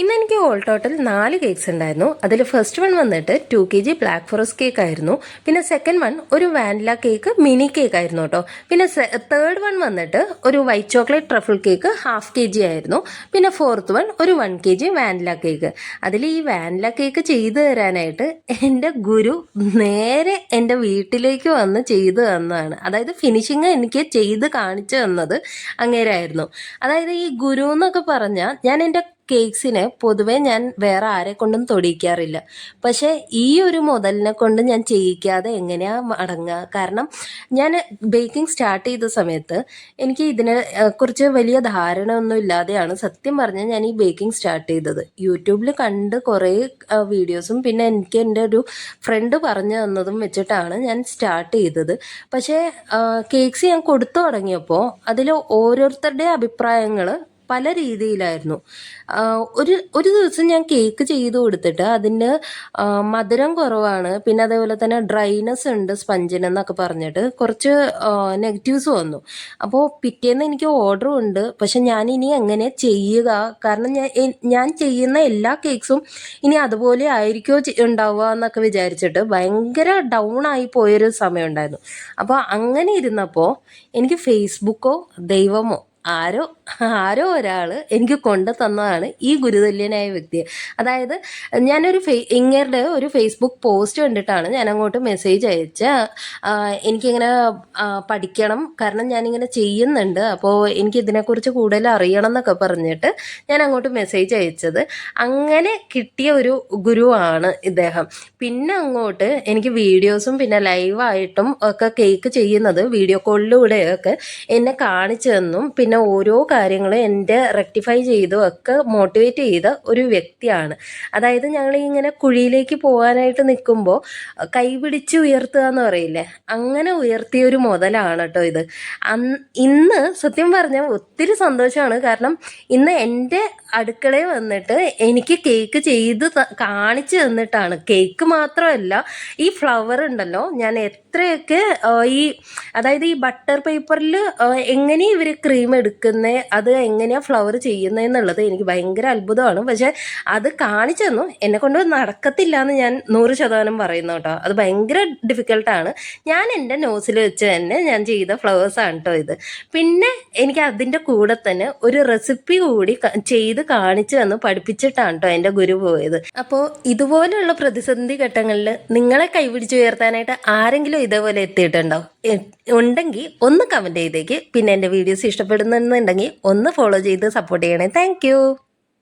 ഇന്ന് എനിക്ക് all total നാല് കേക്ക്സ് ഉണ്ടായിരുന്നു. അതിൽ ഫസ്റ്റ് വൺ വന്നിട്ട് two K G black forest cake ആയിരുന്നു. പിന്നെ സെക്കൻഡ് വൺ ഒരു വാനില കേക്ക് മിനി കേക്ക് ആയിരുന്നു കേട്ടോ പിന്നെ തേർഡ് വൺ വന്നിട്ട് ഒരു white chocolate truffle cake half K G ആയിരുന്നു. പിന്നെ ഫോർത്ത് വൺ ഒരു one K G vanilla cake അതിൽ ഈ വാനില കേക്ക് ചെയ്തു തരാനായിട്ട് എന്റെ ഗുരു നേരെ എന്റെ വീട്ടിലേക്ക് വന്ന് ചെയ്തു തന്നതാണ്. അതായത് ഫിനിഷിങ് എനിക്ക് ചെയ്ത് കാണിച്ചു തന്നത് അങ്ങേരായിരുന്നു. അതായത് ഈ ഗുരു എന്നൊക്കെ പറഞ്ഞാൽ ഞാൻ എന്റെ കേക്ക്സിനെ പൊതുവേ ഞാൻ വേറെ ആരെ കൊണ്ടും തൊടിയിക്കാറില്ല. പക്ഷേ ഈ ഒരു മുതലിനെ കൊണ്ട് ഞാൻ ചെയ്യിക്കാതെ എങ്ങനെയാ മടങ്ങുക? കാരണം ഞാൻ ബേക്കിംഗ് സ്റ്റാർട്ട് ചെയ്ത സമയത്ത് എനിക്ക് ഇതിനെ കുറിച്ച് വലിയ ധാരണ ഒന്നും ഇല്ലാതെയാണ് സത്യം പറഞ്ഞാൽ ഞാൻ ഈ ബേക്കിംഗ് സ്റ്റാർട്ട് ചെയ്തത്. യൂട്യൂബിൽ കണ്ട് കുറേ വീഡിയോസും പിന്നെ എനിക്ക് എന്റെ ഒരു ഫ്രണ്ട് പറഞ്ഞു തന്നതും വെച്ചിട്ടാണ് ഞാൻ സ്റ്റാർട്ട് ചെയ്തത്. പക്ഷേ കേക്ക്സ് ഞാൻ കൊടുത്തു തുടങ്ങിയപ്പോൾ അതിൽ ഓരോരുത്തരുടെ അഭിപ്രായങ്ങൾ പല രീതിയിലായിരുന്നു. ഒരു ഒരു ദിവസം ഞാൻ കേക്ക് ചെയ്ത് കൊടുത്തിട്ട് അതിന് മധുരം കുറവാണ്. പിന്നെ അതേപോലെ തന്നെ ഡ്രൈനെസ് ഉണ്ട് സ്പഞ്ചിന് എന്നൊക്കെ പറഞ്ഞിട്ട് കുറച്ച് നെഗറ്റീവ്സ് വന്നു. അപ്പോൾ പിറ്റേന്ന് എനിക്ക് ഓർഡറും ഉണ്ട്. പക്ഷെ ഞാൻ ഇനി എങ്ങനെ ചെയ്യുക? കാരണം ഞാൻ ഞാൻ ചെയ്യുന്ന എല്ലാ കേക്ക്സും ഇനി അതുപോലെ ആയിരിക്കുമോ ഉണ്ടാവുക എന്നൊക്കെ വിചാരിച്ചിട്ട് ഭയങ്കര ഡൗൺ ആയി പോയൊരു സമയം ഉണ്ടായിരുന്നു. അപ്പോൾ അങ്ങനെ ഇരുന്നപ്പോൾ എനിക്ക് ഫേസ്ബുക്കോ ദൈവമോ ആരോ ആരോ ഒരാൾ എനിക്ക് കൊണ്ടു തന്നതാണ് ഈ ഗുരുതുല്യനായ വ്യക്തിയെ. അതായത് ഞാനൊരു ഫേ ഇങ്ങരുടെ ഒരു ഫേസ്ബുക്ക് പോസ്റ്റ് കണ്ടിട്ടാണ് ഞാൻ അങ്ങോട്ട് മെസ്സേജ് അയച്ച എനിക്കിങ്ങനെ പഠിക്കണം. കാരണം ഞാനിങ്ങനെ ചെയ്യുന്നുണ്ട്. അപ്പോൾ എനിക്ക് ഇതിനെക്കുറിച്ച് കൂടുതൽ അറിയണം എന്നൊക്കെ പറഞ്ഞിട്ട് ഞാൻ അങ്ങോട്ട് മെസ്സേജ് അയച്ചത്. അങ്ങനെ കിട്ടിയ ഒരു ഗുരുവാണ് ഇദ്ദേഹം. പിന്നെ അങ്ങോട്ട് എനിക്ക് വീഡിയോസും പിന്നെ ലൈവായിട്ടും ഒക്കെ കേക്ക് ചെയ്യുന്നത് വീഡിയോ കോളിലൂടെയൊക്കെ എന്നെ കാണിച്ചു തന്നും. പിന്നെ ഓരോ കാര്യങ്ങളും എന്റെ റെക്ടിഫൈ ചെയ്തും ഒക്കെ മോട്ടിവേറ്റ് ചെയ്ത ഒരു വ്യക്തിയാണ്. അതായത് ഞങ്ങൾ ഇങ്ങനെ കുഴിയിലേക്ക് പോകാനായിട്ട് നിൽക്കുമ്പോൾ കൈപിടിച്ച് ഉയർത്തുക എന്ന് പറയില്ലേ? അങ്ങനെ ഉയർത്തിയ ഒരു മുതലാണ് കേട്ടോ ഇത്. ഇന്ന് സത്യം പറഞ്ഞാൽ ഒത്തിരി സന്തോഷമാണ് കാരണം ഇന്ന് എന്റെ അടുക്കളയിൽ വന്നിട്ട് എനിക്ക് കേക്ക് ചെയ്ത് കാണിച്ചു തന്നിട്ടാണ്. കേക്ക് മാത്രമല്ല ഈ ഫ്ലവർ ഉണ്ടല്ലോ ഞാൻ എത്രയൊക്കെ ഈ അതായത് ഈ ബട്ടർ പേപ്പറിൽ എങ്ങനെ ഇവർ ക്രീം എടുക്കുന്നേ അത് എങ്ങനെയാണ് ഫ്ലവർ ചെയ്യുന്നതെന്നുള്ളത് എനിക്ക് ഭയങ്കര അത്ഭുതമാണ്. പക്ഷെ അത് കാണിച്ചു തന്നു. എന്നെ കൊണ്ട് നടക്കത്തില്ല എന്ന് ഞാൻ നൂറ് ശതമാനം പറയുന്നു കേട്ടോ. അത് ഭയങ്കര ഡിഫിക്കൽട്ടാണ് ഞാൻ എന്റെ നോസിൽ വെച്ച് തന്നെ ഞാൻ ചെയ്ത ഫ്ലവേഴ്സാണ് കേട്ടോ ഇത്. പിന്നെ എനിക്ക് അതിന്റെ കൂടെ തന്നെ ഒരു റെസിപ്പി കൂടി ചെയ്ത് കാണിച്ചു തന്നു പഠിപ്പിച്ചിട്ടാണ് കേട്ടോ എന്റെ ഗുരു പോയത്. അപ്പോൾ ഇതുപോലെയുള്ള പ്രതിസന്ധി ഘട്ടങ്ങളിൽ നിങ്ങളെ കൈപിടിച്ച് ഉയർത്താനായിട്ട് ആരെങ്കിലും ഇതേപോലെ എത്തിയിട്ടുണ്ടോ? ഉണ്ടെങ്കിൽ ഒന്ന് കമന്റ് ചെയ്തേക്ക്. പിന്നെ എന്റെ വീഡിയോസ് ഇഷ്ടപ്പെടുന്നുണ്ടെങ്കിൽ ഒന്ന് ഫോളോ ചെയ്ത് സപ്പോർട്ട് ചെയ്യണേ. താങ്ക്